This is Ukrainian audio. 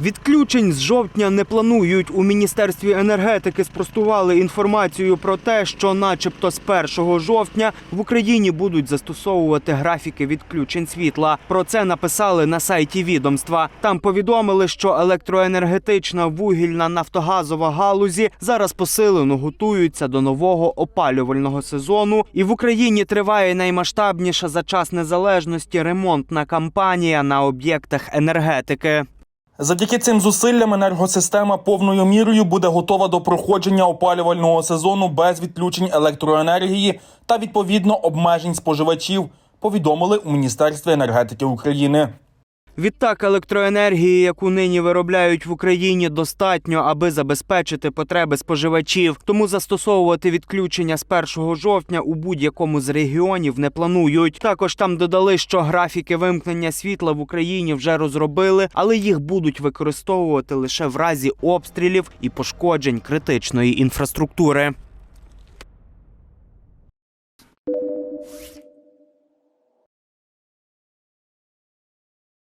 Відключень з жовтня не планують. У міністерстві енергетики спростували інформацію про те, що, начебто, з 1 жовтня в Україні будуть застосовувати графіки відключень світла. Про це написали на сайті відомства. Там повідомили, що електроенергетична вугільна нафтогазова галузі зараз посилено готуються до нового опалювального сезону, і в Україні триває наймасштабніша за час незалежності ремонтна кампанія на об'єктах енергетики. Завдяки цим зусиллям енергосистема повною мірою буде готова до проходження опалювального сезону без відключень електроенергії та відповідно обмежень споживачів. Повідомили у Міністерстві енергетики України. Відтак електроенергії, яку нині виробляють в Україні, достатньо, аби забезпечити потреби споживачів. Тому застосовувати відключення з 1 жовтня у будь-якому з регіонів не планують. Також там додали, що графіки вимкнення світла в Україні вже розробили, але їх будуть використовувати лише в разі обстрілів і пошкоджень критичної інфраструктури.